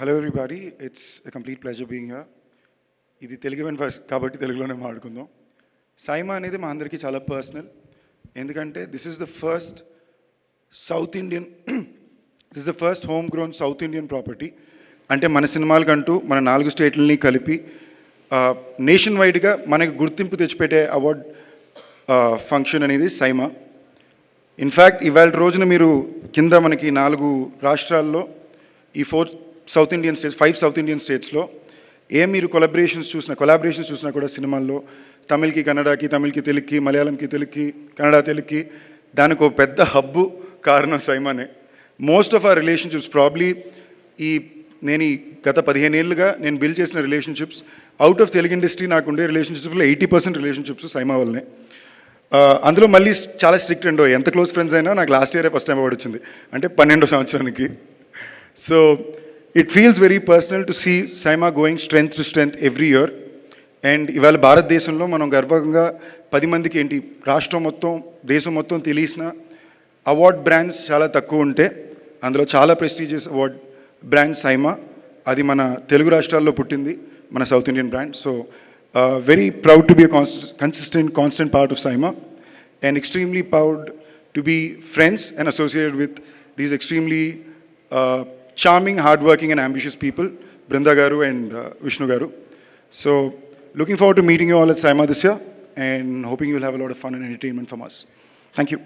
Hello everybody it's a complete pleasure being here ఇది Telugu when first కాబట్టి తెలుగులోనే మాట్లాడుకుందాం. సైమా అనేది మా అందరికీ చాలా పర్సనల్ ఎందుకంటే this is the first South Indian this the first home grown South Indian property అంటే మన సినిమాలకంటూ మన నాలుగు స్టేట్లని కలిపి నేషన్ వైడ్గా మనకి గుర్తింపు తెచ్చిపెట్టే అవార్డ్ ఫంక్షన్ అనేది సైమా ఇన్ఫ్యాక్ట్ ఇవాళ రోజున మీరు కింద మనకి నాలుగు రాష్ట్రాల్లో ఈ four South Indian states five South Indian స్టేట్స్లో ఏ మీరు కొలాబరేషన్స్ చూసినా కొలాబరేషన్స్ చూసినా కూడా సినిమాల్లో తమిళ్కి కన్నడకి తమిళ్కి తెలుగుకి మలయాళంకి తెలుగుకి కన్నడ తెలుగుకి దానికి ఒక పెద్ద హబ్బు కారణం సైమానే. Most of our relationships probably ఈ నేను ఈ గత పదిహేను ఏళ్ళుగా నేను బిల్డ్ చేసిన relationships out of Telugu industry నాకు ఉండే రిలేషన్షిప్స్లో ఎయిటీ పర్సెంట్ రిలేషన్షిప్స్ సైమా వల్లనే. అందులో మళ్ళీ చాలా స్ట్రిక్ట్ అండో ఎంత క్లోజ్ ఫ్రెండ్స్ అయినా నాకు లాస్ట్ ఇయరే ఫస్ట్ టైం అవార్డు వచ్చింది. అంటే పన్నెండో సంవత్సరానికి. So it feels very personal to see SIIMA going strength to strength every year and ఇవాళ భారతదేశంలో మనం గర్వంగా పది మందికి ఏంటి? రాష్ట్రం మొత్తం దేశం మొత్తం తెలిసిన అవార్డ్ బ్రాండ్స్ చాలా తక్కువ ఉంటే అందులో చాలా ప్రెస్టీజియస్ అవార్డ్ బ్రాండ్ సైమా అది మన తెలుగు రాష్ట్రాల్లో పుట్టింది మన South Indian brand so very proud to be consistent constant part of SIIMA and extremely proud to be friends and associated with these extremely charming, hardworking, and ambitious people, Brinda Garu and uh, Vishnu Garu. So, looking forward to meeting you all at Saima this year and hoping you'll have a lot of fun and entertainment from us. Thank you.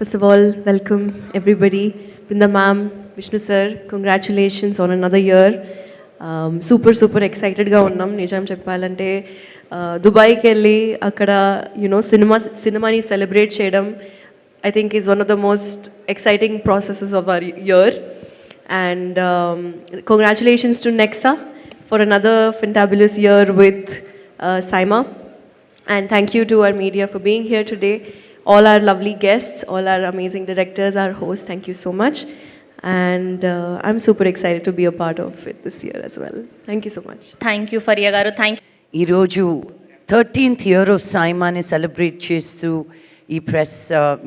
First of all, welcome everybody. Brinda ma'am, Vishnu sir, congratulations on another year. Super super ఎక్సైటెడ్గా ఉన్నాం నిజం చెప్పాలంటే దుబాయ్కి వెళ్ళి అక్కడ you know cinema సినిమాని celebrate చేయడం I think is one of the most exciting processes of our year and congratulations to Nexa for another fantabulous year with SIIMA And thank you to our media for being here today. All our lovely guests, all our amazing directors, our hosts, thank you so much. And uh, I'm super excited to be a part of it this year as well. Thank you so much. Thank you Faria garu thank ఈరోజు thirteenth year of సైమాని సెలబ్రేట్ చేస్తూ ఈ press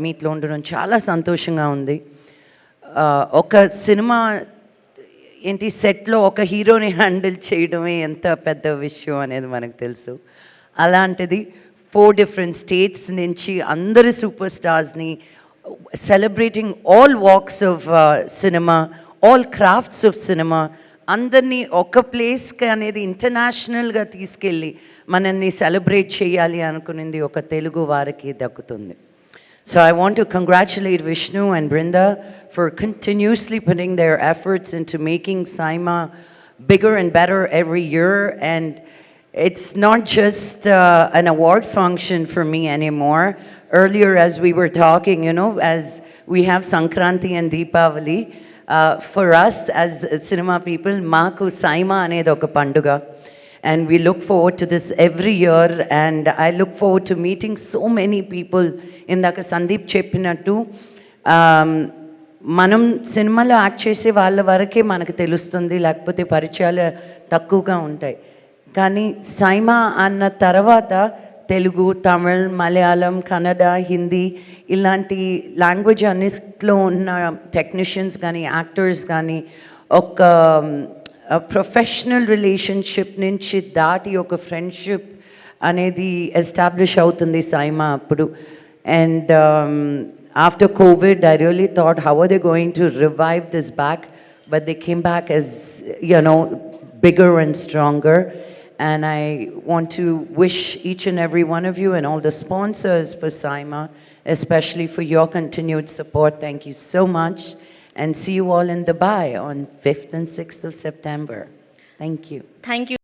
మీట్లో ఉండడం చాలా సంతోషంగా ఉంది Uh, ఒక సినిమా ఏంటి సెట్లో ఒక హీరోని హ్యాండిల్ చేయడమే ఎంత పెద్ద విషయం అనేది మనకు తెలుసు. అలాంటిది ఫోర్ డిఫరెంట్ స్టేట్స్ నుంచి అందరి super స్టార్స్ని celebrating all walks of cinema all crafts of cinema అందరినీ ఒక ప్లేస్కి అనేది ఇంటర్నేషనల్గా తీసుకెళ్ళి మనల్ని సెలబ్రేట్ చేయాలి అనుకునేది ఒక తెలుగు వారికి దక్కుతుంది. So I want to congratulate Vishnu and Brinda for continuously putting their efforts into making Saima bigger and better every year. And it's not just uh, an award function for me anymore. Earlier, as we were talking, you know, as we have Sankranti and Deepavali, uh, for us as cinema people, Maku Saima oka panduga. And we look forward to this every year, and I look forward to meeting so many people. ఇందాక సందీప్ చెప్పినట్టు um, మనం సినిమాలో act చేసే వాళ్ళ వరకే మనకు తెలుస్తుంది. లేకపోతే పరిచయాలు తక్కువగా ఉంటాయి. కానీ సైమా అన్న తర్వాత తెలుగు తమిళ్ మలయాళం కన్నడ హిందీ ఇలాంటి లాంగ్వేజ్ అన్నిట్లో ఉన్న టెక్నీషియన్స్ కానీ యాక్టర్స్ కానీ ఒక ప్రొఫెషనల్ రిలేషన్షిప్ నుంచి దాటి ఒక ఫ్రెండ్షిప్ అనేది ఎస్టాబ్లిష్ అవుతుంది సైమా అప్పుడు and after COVID I really thought how are they going to revive this back but they came back as you know bigger and stronger. And I want to wish each and every one of you and all the sponsors for SIMA, especially for your continued support. Thank you so much. And see you all in Dubai on 5th and 6th of September. Thank you. Thank you.